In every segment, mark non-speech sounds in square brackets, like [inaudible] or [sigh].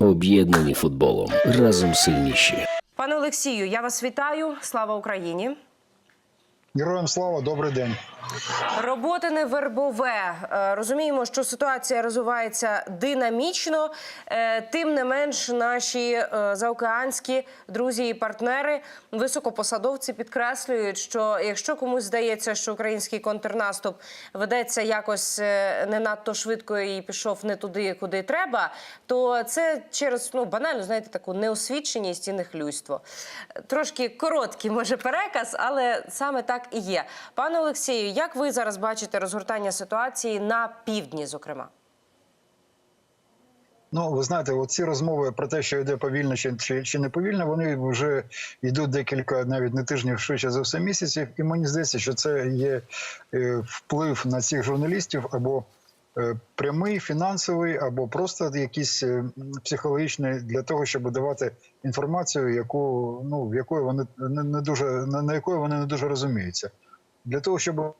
Об'єднані футболом. Разом сильніші. Пане Олексію, я вас вітаю. Слава Україні. Героям слава, добрий день. Роботине вербове. Е, Розуміємо, що ситуація розвивається динамічно. Е, Тим не менш, наші е, заокеанські друзі і партнери, високопосадовці підкреслюють, що якщо комусь здається, що український контрнаступ ведеться якось не надто швидко і пішов не туди, куди треба, то це через ну банально знаєте таку неосвіченість і нехлюйство. Трошки короткий може переказ, але саме так і є. Пане Олексію, як ви зараз бачите розгортання ситуації на півдні, зокрема? Ну, ви знаєте, от ці розмови про те, що йде повільно чи, чи, чи не повільно, вони вже йдуть декілька, навіть не тижнів, швидше за все місяців. І мені здається, що це є е, вплив на цих журналістів або прямий, фінансовий, або просто якийсь е, психологічний для того, щоб давати інформацію, яку ну в якої вони не, дуже на, якої вони не дуже розуміються. Для того, щоб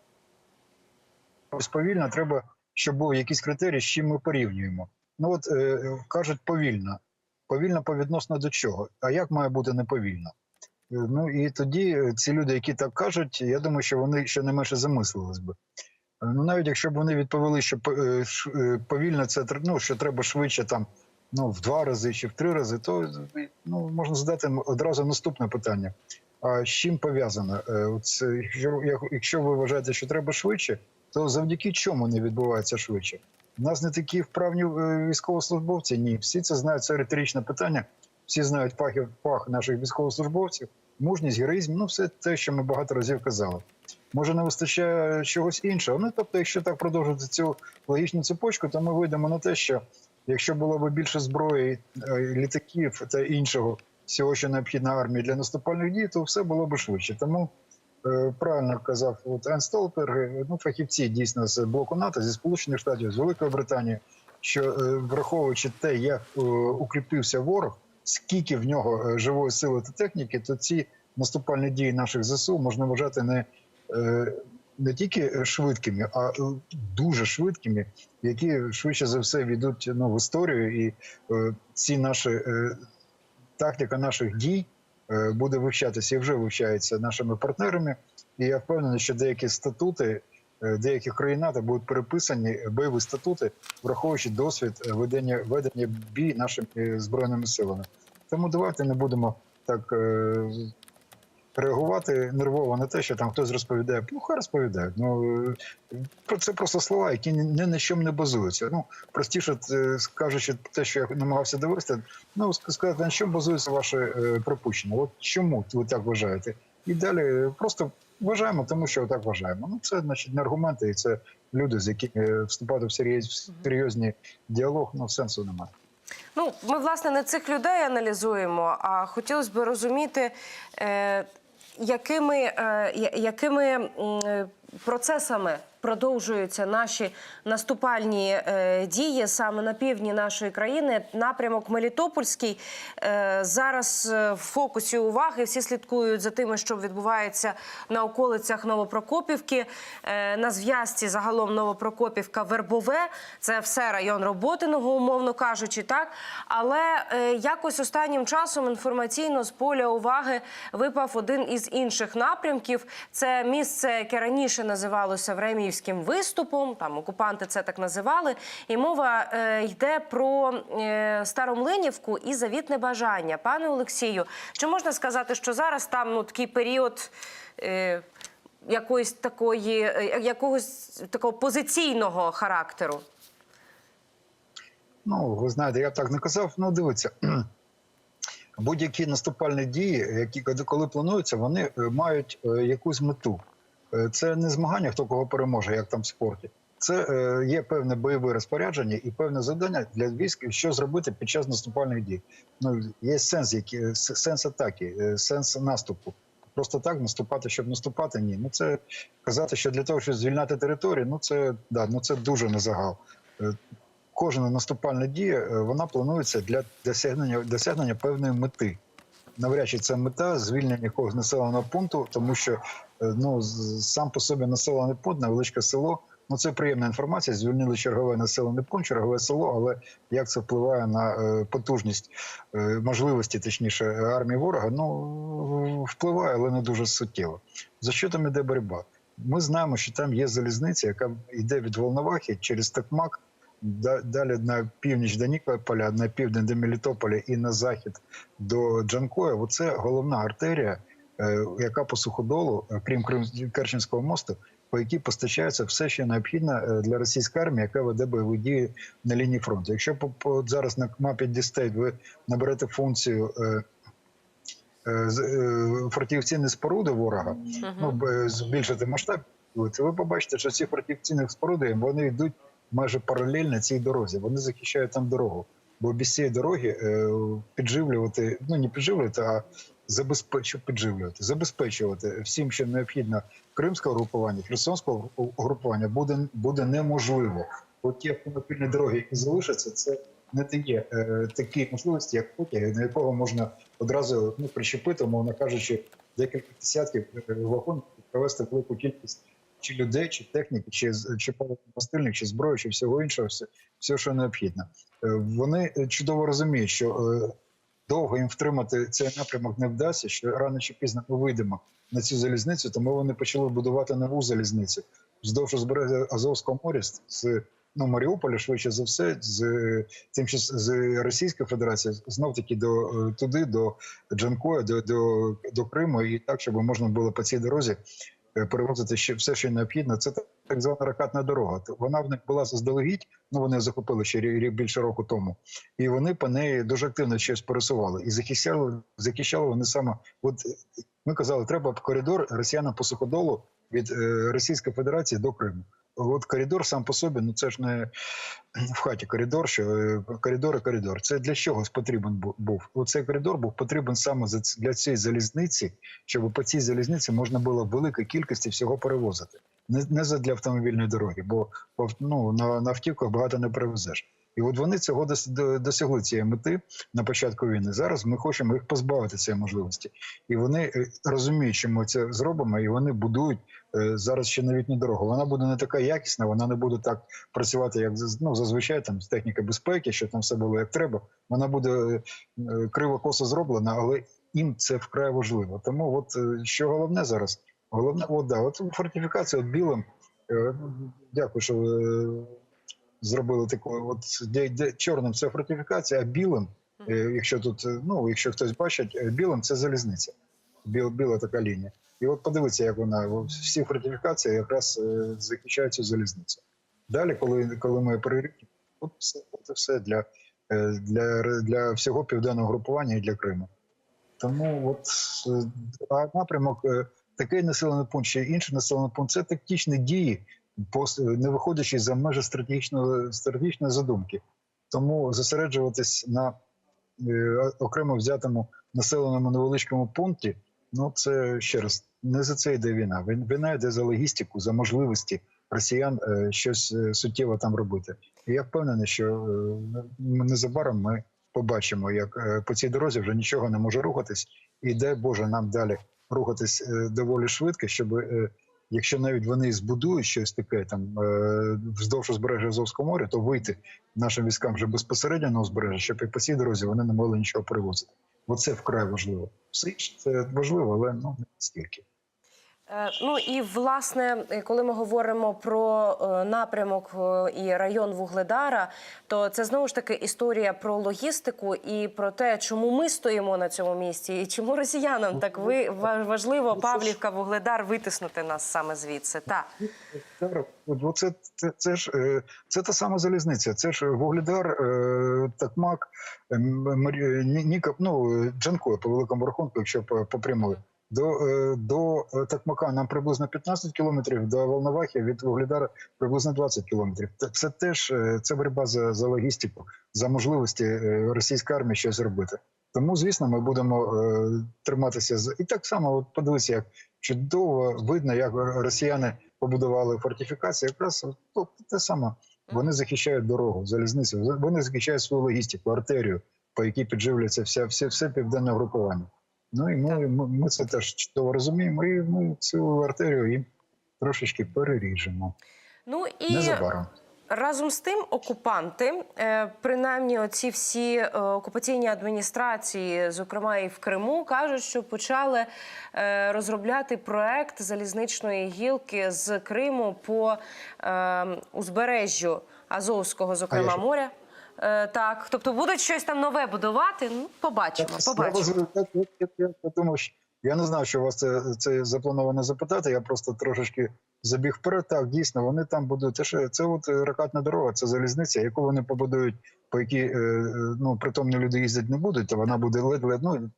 повільно, треба, щоб був якийсь критерій, з чим ми порівнюємо. Ну от е, кажуть повільно. Повільно по відносно до чого? А як має бути неповільно? Е, Ну і тоді е, ці люди, які так кажуть, я думаю, що вони ще не менше замислились би. Ну навіть якщо б вони відповіли, що е, е, повільно це ну, що треба швидше там ну, в два рази чи в три рази, то ну, можна задати одразу наступне питання. А з чим пов'язано? Е, Якщо, ви вважаєте, що треба швидше, то завдяки чому не відбувається швидше? У нас не такі вправні військовослужбовці. Ні, всі це знають. Це риторичне питання. Всі знають фахів фах наших військовослужбовців, мужність, героїзм. Ну, все те, що ми багато разів казали. Може, не вистачає чогось іншого. Ну тобто, якщо так продовжити цю логічну цепочку, то ми вийдемо на те, що якщо було б більше зброї, е, літаків та іншого всього, що необхідно армії для наступальних дій, то все було б швидше. Тому е, правильно казав от Ен Столперг, е, ну фахівці дійсно з блоку НАТО, зі Сполучених Штатів, з Великої Британії, що е, враховуючи те, як укріпився ворог, скільки в нього живої сили та техніки, то ці наступальні дії наших ЗСУ можна вважати не, не тільки швидкими, а е, дуже швидкими, які швидше за все війдуть ну, в історію, і е, ці наші е, тактика наших дій е, буде вивчатися і вже вивчається нашими партнерами. І я впевнений, що деякі статути е, деяких країн НАТО будуть переписані бойові статути, враховуючи досвід е, ведення ведення бій нашими е, збройними силами. Тому давайте не будемо так е, реагувати нервово на те, що там хтось розповідає. Ну, хай розповідають. Ну е, про це просто слова, які ні на чому не базуються. Ну простіше е, кажучи, те, що я намагався довести, ну ск- сказати, на чому базується ваше е, припущення. От чому ви так вважаєте? І далі просто вважаємо, тому що так вважаємо. Ну це значить не аргументи, і це люди, з якими вступати в серйоз, в серйозний діалог, ну сенсу немає. Ну, ми власне не цих людей аналізуємо, а хотілося б розуміти, е, якими, е, якими е, процесами продовжуються наші наступальні е, дії саме на півдні нашої країни. Напрямок Мелітопольський е, зараз е, в фокусі уваги. Всі слідкують за тим, що відбувається на околицях Новопрокопівки. На зв'язці загалом Новопрокопівка Вербове. Це все район Роботиного, умовно кажучи, так. Але якось останнім часом інформаційно з поля уваги випав один із інших напрямків. Це місце, яке раніше називалося Времіївським виступом. Там окупанти це так називали. І мова е, йде про е, Старомлинівку і завітне бажання. Пане Олексію, чи можна сказати, що зараз там ну такий період? Е, Якоїсь такої, е, якогось такого позиційного характеру. Ну, ви знаєте, я б так не казав. Ну, дивіться, [clears throat] будь-які наступальні дії, які коли плануються, вони е, мають е, якусь мету. Е, Це не змагання, хто кого переможе, як там в спорті. Це е, є певне бойове розпорядження і певне завдання для військ, що зробити під час наступальних дій. Ну є сенс, які сенс атаки, е, сенс наступу. Просто так наступати, щоб наступати, ні. Ну це казати, що для того, щоб звільняти територію, ну це да, ну це дуже на загал. Кожна наступальна дія вона планується для досягнення досягнення певної мети. Навряд чи це мета звільнення якогось населеного пункту, тому що ну сам по собі населений пункт, невеличке село Ну це приємна інформація. Звільнили чергове населений пункт, чергове село. Але як це впливає на е, потужність е, можливості, точніше, армії ворога? Ну впливає, але не дуже суттєво. За що там іде боротьба? Ми знаємо, що там є залізниця, яка йде від Волновахи через Токмак, да- далі на північ до Нікополя, на південь до Мелітополя і на захід до Джанкоя. Оце головна артерія, е, яка по суходолу, е, крім Керченського мосту, по якій постачається все, що необхідно е, для російської армії, яка веде бойові дії на лінії фронту. Якщо по, зараз на мапі Дістейт ви наберете функцію. е, е, е, Фортифікаційні споруди ворога, ну, збільшити масштаб, то ви побачите, що ці фортифікаційні споруди вони йдуть майже паралельно цій дорозі. Вони захищають там дорогу. Бо без цієї дороги е, підживлювати, ну не підживлювати, а забезпечувати, підживлювати, забезпечувати всім, що необхідно кримського групування, херсонського групування буде, буде неможливо. От ті автомобільні дороги, які залишаться, це не дає е, такі можливості, як потяги, на якого можна одразу ну, прищепити, умовно кажучи, декілька десятків е, вагонів і провести велику кількість чи людей, чи техніки, чи чи постильних, чи зброї, чи всього іншого, все, все що необхідно. Е, Вони е, чудово розуміють, що довго їм втримати цей напрямок не вдасться, що рано чи пізно ми вийдемо на цю залізницю, тому вони почали будувати нову залізницю. Вздовж узбережжя Азовського моря з- ну, Маріуполя, швидше за все, з тим, що з Російської Федерації знов таки до е, туди, до Джанкоя, до, до, до Криму, і так, щоб можна було по цій дорозі перевозити ще все, що необхідно. Це так- звана ракатна дорога. Вона в них була заздалегідь. Ну вони захопили ще рік більше року тому, і вони по неї дуже активно щось пересували і захищали, захищали вони саме. От е, ми казали, треба коридор росіянам по суходолу від е, Російської Федерації до Криму. От коридор сам по собі, ну це ж не в хаті коридор, що е, коридор і коридор. Це для чогось потрібен бу- був. Оцей коридор був потрібен саме для цієї залізниці, щоб по цій залізниці можна було в великій кількості всього перевозити. Не, не для автомобільної дороги, бо ну, на автівках багато не перевезеш. І от вони цього дос- до- досягли цієї мети на початку війни. Зараз ми хочемо їх позбавити цієї можливості. І вони е, розуміють, що ми це зробимо, і вони будують е, зараз ще новітню дорогу. Вона буде не така якісна, вона не буде так працювати, як ну, зазвичай там з техніки безпеки, що там все було як треба. Вона буде е, криво косо зроблена, але їм це вкрай важливо. Тому, от що головне зараз, головне, от да, от фортифікація от білим. Дякую, що зробили таку. От де, де чорним це фортифікація, а білим, е, якщо тут, е, ну якщо хтось бачить, е, білим це залізниця. Біл, біла така лінія. І от подивіться, як вона всі фортифікації якраз захищають цю залізницю. Далі, коли, коли ми перерівнюємо, от все, от все для, для, для всього південного групування і для Криму. Тому от а напрямок такий населений пункт, чи інший населений пункт це тактичні дії, не виходячи за межі стратегічної стратегічної задумки. Тому зосереджуватись на е, окремо взятому населеному невеличкому пункті. Ну це ще раз не за це йде війна. Війна йде за логістику, за можливості росіян е, щось е, суттєво там робити. І я впевнений, що е, незабаром ми побачимо, як е, по цій дорозі вже нічого не може рухатись, і дай Боже нам далі рухатись е, доволі швидко, щоб е, якщо навіть вони збудують щось таке там е, вздовж узбережжя Азовського моря, то вийти нашим військам вже безпосередньо на узбережжя, щоб і по цій дорозі вони не могли нічого перевозити. Оце вкрай важливо. Все інше це важливо, але ну не стільки. Е, Ну і власне, е, коли ми говоримо про е, напрямок і район Вугледара, то це знову ж таки історія про логістику і про те, чому ми стоїмо на цьому місці, і чому росіянам так ви важливо Павлівка, Вугледар витиснути нас саме звідси. Вугледар, от от це, це, це ж це та сама залізниця. Це ж Вугледар, Такмак, е, М- Марі- Ні- Ніка, ну Джанко по великому рахунку, якщо по, по прямої. До, е, до е, Такмака нам приблизно 15 кілометрів, до Волновахи від Вугледара приблизно 20 кілометрів. Це, теж е, це боротьба за, за логістику, за можливості російської армії щось зробити. Тому, звісно, ми будемо е, триматися з і так само. От подивіться, як чудово видно, як росіяни побудували фортифікації. Якраз ну, те саме. Вони захищають дорогу, залізницю. Вони захищають свою логістику, артерію, по якій підживлюється вся, все, все південне групування. Ну і ми, ми, ми це теж чудово розуміємо, і ми цю артерію їм трошечки переріжемо. Ну і незабаром. Разом з тим, окупанти, е, принаймні, оці всі е, окупаційні адміністрації, зокрема і в Криму, кажуть, що почали е, розробляти проект залізничної гілки з Криму по е, узбережжю Азовського, зокрема, моря. Е, Так, тобто будуть щось там нове будувати. Ну, побачимо. Я побачимо. я, я, я, я що я не знав, що у вас це, це заплановано запитати. Я просто трошечки забіг вперед. Так, дійсно, вони там будуть. Це ж це от е, ракатна дорога, це залізниця, яку вони побудують, по якій е, ну притомні люди їздять не будуть, то вона буде ледь-ледь, ну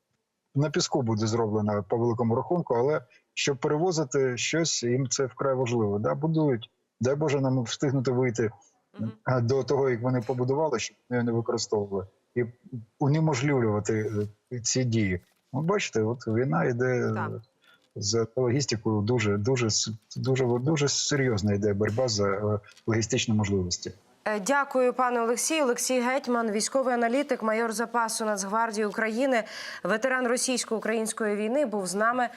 на піску буде зроблена по великому рахунку, але щоб перевозити щось, їм це вкрай важливо. Да, будують. Дай Боже нам встигнути вийти А, до того, як вони побудували, щоб ми не використовували, і унеможливлювати е, ці дії. От бачите, от війна йде Так. е, за логістикою дуже, дуже, дуже, дуже серйозна йде боротьба за е, логістичні можливості. Дякую, пане Олексію. Олексій Гетьман, військовий аналітик, майор запасу Нацгвардії України, ветеран російсько-української війни, був з нами